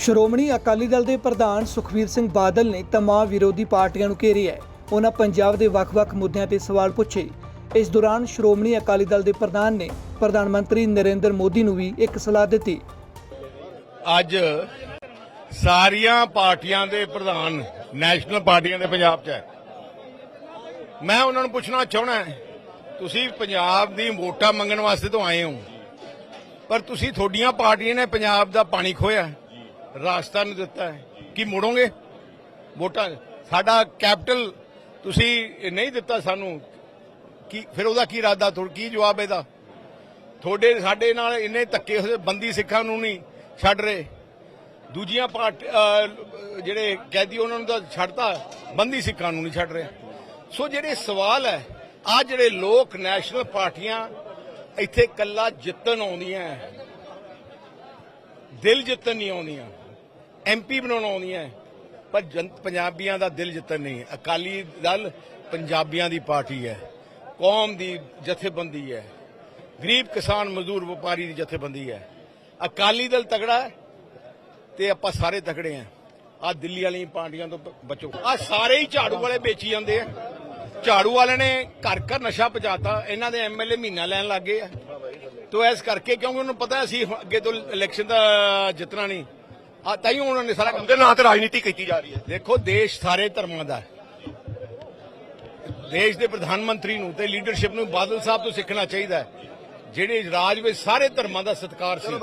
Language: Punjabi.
ਸ਼੍ਰੋਮਣੀ ਅਕਾਲੀ ਦਲ ਦੇ ਪ੍ਰਧਾਨ ਸੁਖਬੀਰ ਸਿੰਘ ਬਾਦਲ ਨੇ ਤਮਾਮ ਵਿਰੋਧੀ ਪਾਰਟੀਆਂ ਨੂੰ ਘੇਰਿਆ ਹੈ। ਉਹਨਾਂ ਪੰਜਾਬ ਦੇ ਵੱਖ-ਵੱਖ ਮੁੱਦਿਆਂ ਤੇ ਸਵਾਲ ਪੁੱਛੇ। ਇਸ ਦੌਰਾਨ ਸ਼੍ਰੋਮਣੀ ਅਕਾਲੀ ਦਲ ਦੇ ਪ੍ਰਧਾਨ ਨੇ ਪ੍ਰਧਾਨ ਮੰਤਰੀ ਨਰਿੰਦਰ ਮੋਦੀ ਨੂੰ ਵੀ ਇੱਕ ਸਲਾਹ ਦਿੱਤੀ। ਅੱਜ ਸਾਰੀਆਂ ਪਾਰਟੀਆਂ ਦੇ ਪ੍ਰਧਾਨ ਨੈਸ਼ਨਲ ਪਾਰਟੀਆਂ ਦੇ ਪੰਜਾਬ 'ਚ ਹੈ। ਮੈਂ ਉਹਨਾਂ ਨੂੰ ਪੁੱਛਣਾ ਚਾਹਣਾ ਤੁਸੀਂ ਪੰਜਾਬ ਦੀ ਵੋਟਾਂ ਮੰਗਣ ਵਾਸਤੇ ਤੋਂ ਆਏ ਹੋ, ਪਰ ਤੁਸੀਂ ਤੁਹਾਡੀਆਂ ਪਾਰਟੀਆਂ ਨੇ ਪੰਜਾਬ ਦਾ ਪਾਣੀ ਖੋਇਆ ਰਾਸਤਾ ਨਹੀਂ ਦਿੱਤਾ ਹੈ। ਕੀ ਮੁੜੋਗੇ? ਵੋਟਾਂ ਸਾਡਾ ਕੈਪੀਟਲ ਤੁਸੀਂ ਨਹੀਂ ਦਿੱਤਾ ਸਾਨੂੰ। ਕੀ ਫਿਰ ਉਹਦਾ ਕੀ ਇਰਾਦਾ? ਤੁਹਾਡਾ ਕੀ ਜਵਾਬ ਇਹਦਾ? ਤੁਹਾਡੇ ਸਾਡੇ ਨਾਲ ਇੰਨੇ ਧੱਕੇ ਹੋਏ ਬੰਦੀ ਸਿੱਖਾਂ ਨੂੰ ਨਹੀਂ ਛੱਡ ਰਹੇ। ਦੂਜੀਆਂ ਪਾਰਟ ਜਿਹੜੇ ਕੈਦੀ ਉਹਨਾਂ ਨੂੰ ਤਾਂ ਛੱਡਤਾ, ਬੰਦੀ ਸਿੱਖਾਂ ਨੂੰ ਨਹੀਂ ਛੱਡ ਰਹੇ। ਸੋ ਜਿਹੜੇ ਸਵਾਲ ਹੈ ਆ ਜਿਹੜੇ ਲੋਕ ਨੈਸ਼ਨਲ ਪਾਰਟੀਆਂ ਇੱਥੇ ਕੱਲਾ ਜਿੱਤਣ ਆਉਂਦੀਆਂ ਹੈ। ਦਿਲ ਜਿੱਤਣ ਨਹੀਂ ਆਉਂਦੀਆਂ। ਐਮਪੀ ਬਣਾਉਣ ਆਉਂਦੀਆਂ। ਪਰ ਪੰਜਾਬੀਆਂ ਦਾ ਦਿਲ ਜਿੱਤਣ ਨਹੀਂ। ਅਕਾਲੀ ਦਲ ਪੰਜਾਬੀਆਂ ਦੀ ਪਾਰਟੀ ਹੈ। ਕੌਮ ਦੀ ਜਥੇਬੰਦੀ ਹੈ। ਗਰੀਬ ਕਿਸਾਨ ਮਜ਼ਦੂਰ ਵਪਾਰੀ ਦੀ ਜਥੇਬੰਦੀ ਹੈ। ਅਕਾਲੀ ਦਲ ਤਗੜਾ ਤੇ ਆਪਾਂ ਸਾਰੇ ਤਕੜੇ ਆ ਆ ਦਿੱਲੀ ਵਾਲੀਆਂ ਪਾਰਟੀਆਂ ਤੋਂ ਬਚੋ। ਆ ਸਾਰੇ ਹੀ ਝਾੜੂ ਵਾਲੇ ਵੇਚੀ ਜਾਂਦੇ ਆ। ਝਾੜੂ ਵਾਲੇ ਨੇ ਘਰ ਘਰ ਨਸ਼ਾ ਪਹੁੰਚਾਤਾ। ਇਹਨਾਂ ਦੇ ਐਮਐਲਏ ਮਹੀਨਾ ਲੈਣ ਲੱਗ ਗਏ ਆ। ਤੋ ਇਸ ਕਰਕੇ ਕਿਉਂਕਿ ਉਹਨੂੰ ਪਤਾ ਅਸੀਂ ਹੁਣ ਅੱਗੇ ਤੋਂ ਇਲੈਕਸ਼ਨ ਦਾ ਜਿੱਤਣਾ ਨਹੀਂ। ਆ ਤਾਂ ਹੀ ਉਹਨਾਂ ਨੇ ਸਾਰਾ ਕੰਮ ਉਹਦੇ ਨਾਂ ਤੇ ਰਾਜਨੀਤੀ ਕੀਤੀ ਜਾ ਰਹੀ ਹੈ। ਦੇਖੋ ਦੇਸ਼ ਸਾਰੇ ਧਰਮਾਂ ਦਾ ਹੈ। ਦੇਸ਼ ਦੇ ਪ੍ਰਧਾਨ ਮੰਤਰੀ ਨੂੰ ਤੇ ਲੀਡਰਸ਼ਿਪ ਨੂੰ ਬਾਦਲ ਸਾਹਿਬ ਤੋਂ ਸਿੱਖਣਾ ਚਾਹੀਦਾ ਹੈ। ਜਿਹੜੇ ਰਾਜ ਵਿੱਚ ਸਾਰੇ ਧਰਮਾਂ ਦਾ ਸਤਿਕਾਰ ਸੀ।